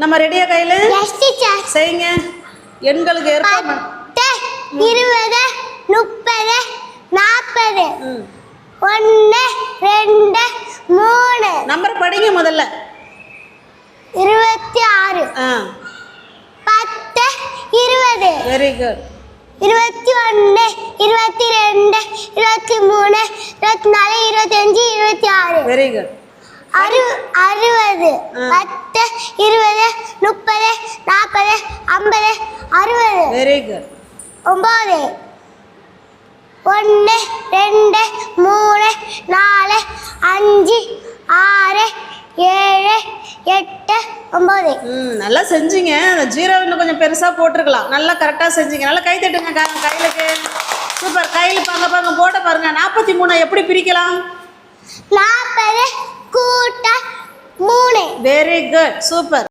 நம்ம ரெடியா கையில்? செய்யுங்க. எண்களுக்கு ஏற்ப இருபது முப்பது நாற்பது ஒன்று ரெண்டு மூணு. நம்பர் படிங்க முதல்ல. இருபத்தி ஆறு பத்து இருபது. வெரி குட் இருபத்தி ஒன்று இருபத்தி ரெண்டு இருபத்தி மூணு இருபத்தி நாலு இருபத்தஞ்சு இருபத்தி ஆறு வெரி குட் அறு அறுபது. பத்து இருபது வெரி குட் ஒம்பது. ஒன்று ரெண்டு மூணு நாலு அஞ்சு ஆறு ஏழு எட்டு ஒம்பது. ம் நல்லா செஞ்சீங்க. அந்த ஜீரோ இன்னும் கொஞ்சம் பெருசாக போட்டிருக்கலாம். நல்லா கரெக்டாக செஞ்சீங்க. நல்லா கை தட்டுங்க கையிலுக்கு. சூப்பர். கையில் பாங்க பாங்க போட்ட பாருங்க. நாற்பத்தி மூணை எப்படி பிரிக்கலாம்? நாற்பது கூட்ட மூணு. Very good super.